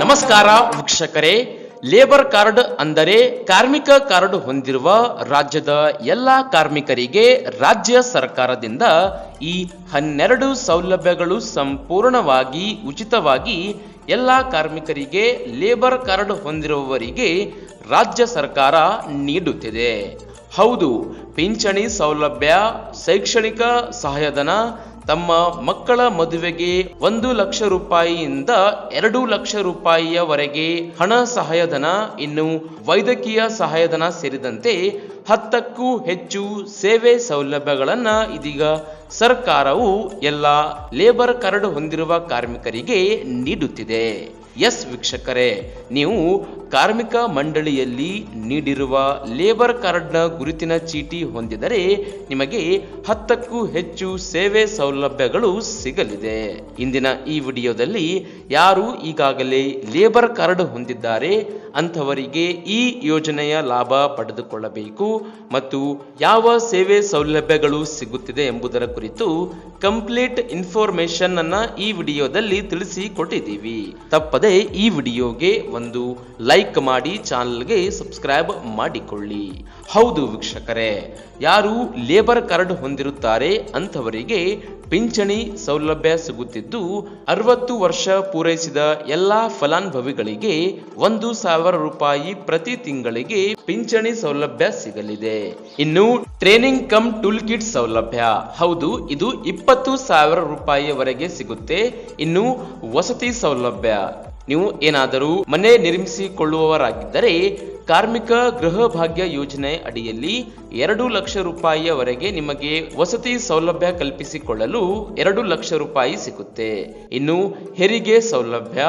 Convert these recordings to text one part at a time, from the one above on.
ನಮಸ್ಕಾರ ವೀಕ್ಷಕರೇ. Labour card ಅಂದರೆ ಕಾರ್ಮಿಕ ಕಾರ್ಡ್ ಹೊಂದಿರುವ ರಾಜ್ಯದ ಎಲ್ಲ ಕಾರ್ಮಿಕರಿಗೆ ರಾಜ್ಯ ಸರ್ಕಾರದಿಂದ ಈ ಹನ್ನೆರಡು ಸೌಲಭ್ಯಗಳು ಸಂಪೂರ್ಣವಾಗಿ ಉಚಿತವಾಗಿ ಎಲ್ಲ ಕಾರ್ಮಿಕರಿಗೆ ಲೇಬರ್ ಕಾರ್ಡ್ ಹೊಂದಿರುವವರಿಗೆ ರಾಜ್ಯ ಸರ್ಕಾರ ನೀಡುತ್ತಿದೆ. ಹೌದು, ಪಿಂಚಣಿ ಸೌಲಭ್ಯ, ಶೈಕ್ಷಣಿಕ ಸಹಾಯಧನ ತಮ್ಮ ಮಕ್ಕಳ ಮದುವೆಗೆ ಒಂದು ಲಕ್ಷ ರೂಪಾಯಿಯಿಂದ ಎರಡು ಲಕ್ಷ ರೂಪಾಯಿಯವರೆಗೆ ಹಣ ಸಹಾಯಧನ, ಇನ್ನು ವೈದ್ಯಕೀಯ ಸಹಾಯಧನ ಸೇರಿದಂತೆ ಹತ್ತಕ್ಕೂ ಹೆಚ್ಚು ಸೇವೆ ಸೌಲಭ್ಯಗಳನ್ನು ಇದೀಗ ಸರ್ಕಾರವು ಎಲ್ಲ ಲೇಬರ್ ಕಾರ್ಡ್ ಹೊಂದಿರುವ ಕಾರ್ಮಿಕರಿಗೆ ನೀಡುತ್ತಿದೆ. ಎಸ್ ವೀಕ್ಷಕರೇ, ನೀವು ಕಾರ್ಮಿಕ ಮಂಡಳಿಯಲ್ಲಿ ನೀಡಿರುವ ಲೇಬರ್ ಕಾರ್ಡ್ನ ಗುರುತಿನ ಚೀಟಿ ಹೊಂದಿದರೆ ನಿಮಗೆ ಹತ್ತಕ್ಕೂ ಹೆಚ್ಚು ಸೇವೆ ಸೌಲಭ್ಯಗಳು ಸಿಗಲಿದೆ. ಇಂದಿನ ಈ ವಿಡಿಯೋದಲ್ಲಿ ಯಾರು ಈಗಾಗಲೇ ಲೇಬರ್ ಕಾರ್ಡ್ ಹೊಂದಿದ್ದಾರೆ, ಅಂಥವರಿಗೆ ಈ ಯೋಜನೆಯ ಲಾಭ ಪಡೆದುಕೊಳ್ಳಬೇಕು ಮತ್ತು ಯಾವ ಸೇವೆ ಸೌಲಭ್ಯಗಳು ಸಿಗುತ್ತಿದೆ ಎಂಬುದರ ಕುರಿತು ಕಂಪ್ಲೀಟ್ ಇನ್ಫಾರ್ಮೇಶನ್ ಅನ್ನ ಈ ವಿಡಿಯೋದಲ್ಲಿ ತಿಳಿಸಿ ಕೊಟ್ಟಿದ್ದೀವಿ ಈ ವಿಡಿಯೋಗೆ ಒಂದು ಲೈಕ್ ಮಾಡಿ, ಚಾನಲ್ಗೆ ಸಬ್ಸ್ಕ್ರೈಬ್ ಮಾಡಿಕೊಳ್ಳಿ. ಹೌದು ವೀಕ್ಷಕರೇ, ಯಾರು ಲೇಬರ್ ಕಾರ್ಡ್ ಹೊಂದಿರುತ್ತಾರೆ ಅಂಥವರಿಗೆ ಪಿಂಚಣಿ ಸೌಲಭ್ಯ ಸಿಗುತ್ತಿದ್ದು, ಅರವತ್ತು ವರ್ಷ ಪೂರೈಸಿದ ಎಲ್ಲಾ ಫಲಾನುಭವಿಗಳಿಗೆ ಒಂದು ಸಾವಿರ ರೂಪಾಯಿ ಪ್ರತಿ ತಿಂಗಳಿಗೆ ಪಿಂಚಣಿ ಸೌಲಭ್ಯ ಸಿಗಲಿದೆ. ಇನ್ನು ಟ್ರೈನಿಂಗ್ ಕಮ್ ಟೂಲ್ ಕಿಟ್ ಸೌಲಭ್ಯ, ಹೌದು, ಇದು ಇಪ್ಪತ್ತು ಸಾವಿರ ರೂಪಾಯಿವರೆಗೆ ಸಿಗುತ್ತೆ. ಇನ್ನು ವಸತಿ ಸೌಲಭ್ಯ ನೀವು ಏನಾದರೂ ಮನೆ ನಿರ್ಮಿಸಿಕೊಳ್ಳುವವರಾಗಿದ್ದರೆ ಕಾರ್ಮಿಕ ಗೃಹ ಭಾಗ್ಯ ಯೋಜನೆ ಅಡಿಯಲ್ಲಿ ಎರಡು ಲಕ್ಷ ರೂಪಾಯಿಯವರೆಗೆ ನಿಮಗೆ ವಸತಿ ಸೌಲಭ್ಯ ಕಲ್ಪಿಸಿಕೊಳ್ಳಲು ಎರಡು ಲಕ್ಷ ರೂಪಾಯಿ ಸಿಗುತ್ತೆ. ಇನ್ನು ಹೆರಿಗೆ ಸೌಲಭ್ಯ,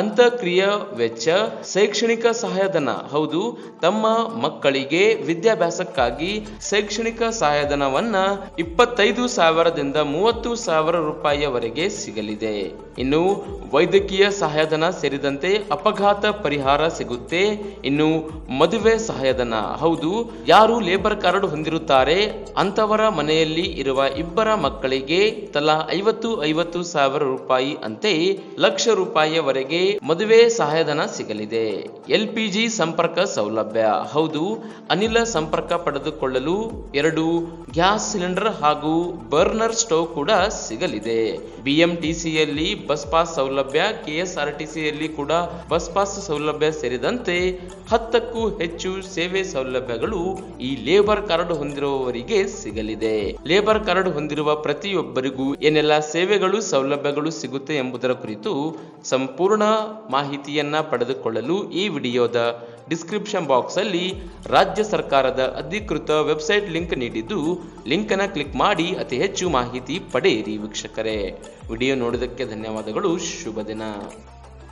ಅಂತಕ್ರಿಯ ವೆಚ್ಚ, ಶೈಕ್ಷಣಿಕ ಸಹಾಯಧನ, ಹೌದು, ತಮ್ಮ ಮಕ್ಕಳಿಗೆ ವಿದ್ಯಾಭ್ಯಾಸಕ್ಕಾಗಿ ಶೈಕ್ಷಣಿಕ ಸಹಾಯಧನವನ್ನ ಇಪ್ಪತ್ತೈದು ಸಾವಿರದಿಂದ ಮೂವತ್ತು ಸಾವಿರ ರೂಪಾಯಿಯವರೆಗೆ ಸಿಗಲಿದೆ. ಇನ್ನು ವೈದ್ಯಕೀಯ ಸಹಾಯಧನ ಸೇರಿದಂತೆ ಅಪಘಾತ ಪರಿಹಾರ ಸಿಗುತ್ತೆ. ಇನ್ನು ಮದುವೆ ಸಹಾಯಧನ. ಹೌದು, ಯಾರು ಲೇಬರ್ ಕಾರ್ಡ್ ಹೊಂದಿರುತ್ತಾರೆ ಅಂತವರ ಮನೆಯಲ್ಲಿ ಇರುವ ಇಬ್ಬರ ಮಕ್ಕಳಿಗೆ ತಲಾ ಐವತ್ತು ಐವತ್ತು ಸಾವಿರ ರೂಪಾಯಿ ಅಂತೆ ಲಕ್ಷ ರೂಪಾಯಿಯವರೆಗೆ ಮದುವೆ ಸಹಾಯಧನ ಸಿಗಲಿದೆ. ಎಲ್ ಪಿ ಜಿ ಸಂಪರ್ಕ ಸೌಲಭ್ಯ. ಹೌದು, ಅನಿಲ ಸಂಪರ್ಕ ಪಡೆದುಕೊಳ್ಳಲು ಎರಡು ಗ್ಯಾಸ್ ಸಿಲಿಂಡರ್ ಹಾಗೂ ಬರ್ನರ್ ಸ್ಟೋವ್ ಕೂಡ ಸಿಗಲಿದೆ. ಬಿಎಂಟಿಸಿಯಲ್ಲಿ ಬಸ್ ಪಾಸ್ ಸೌಲಭ್ಯ ಕೆಎಸ್ಆರ್ಟಿಸಿಯಲ್ಲಿ ಕೂಡ ಬಸ್ ಪಾಸ್ ಸೌಲಭ್ಯ ಸೇರಿದಂತೆ ಹತ್ತಕ್ಕೂ ಹೆಚ್ಚು ಸೇವೆ ಸೌಲಭ್ಯಗಳು ಈ ಲೇಬರ್ ಕಾರ್ಡ್ ಹೊಂದಿರುವವರಿಗೆ ಸಿಗಲಿದೆ. ಲೇಬರ್ ಕಾರ್ಡ್ ಹೊಂದಿರುವ ಪ್ರತಿಯೊಬ್ಬರಿಗೂ ಏನೆಲ್ಲ ಸೇವೆಗಳು, ಸೌಲಭ್ಯಗಳು ಸಿಗುತ್ತೆ ಎಂಬುದರ ಕುರಿತು ಸಂಪೂರ್ಣ ಮಾಹಿತಿಯನ್ನ ಪಡೆದುಕೊಳ್ಳಲು ಈ ವಿಡಿಯೋದ ಡಿಸ್ಕ್ರಿಪ್ಷನ್ ಬಾಕ್ಸ್ ಅಲ್ಲಿ ರಾಜ್ಯ ಸರ್ಕಾರದ ಅಧಿಕೃತ ವೆಬ್ಸೈಟ್ ಲಿಂಕ್ ನೀಡಿದ್ದು ಲಿಂಕ್ ಅನ್ನ ಕ್ಲಿಕ್ ಮಾಡಿ ಅತಿ ಹೆಚ್ಚು ಮಾಹಿತಿ ಪಡೆಯಿರಿ ವೀಕ್ಷಕರೇ. ವಿಡಿಯೋ ನೋಡಿದಕ್ಕೆ ಧನ್ಯವಾದಗಳು, ಶುಭ ದಿನ.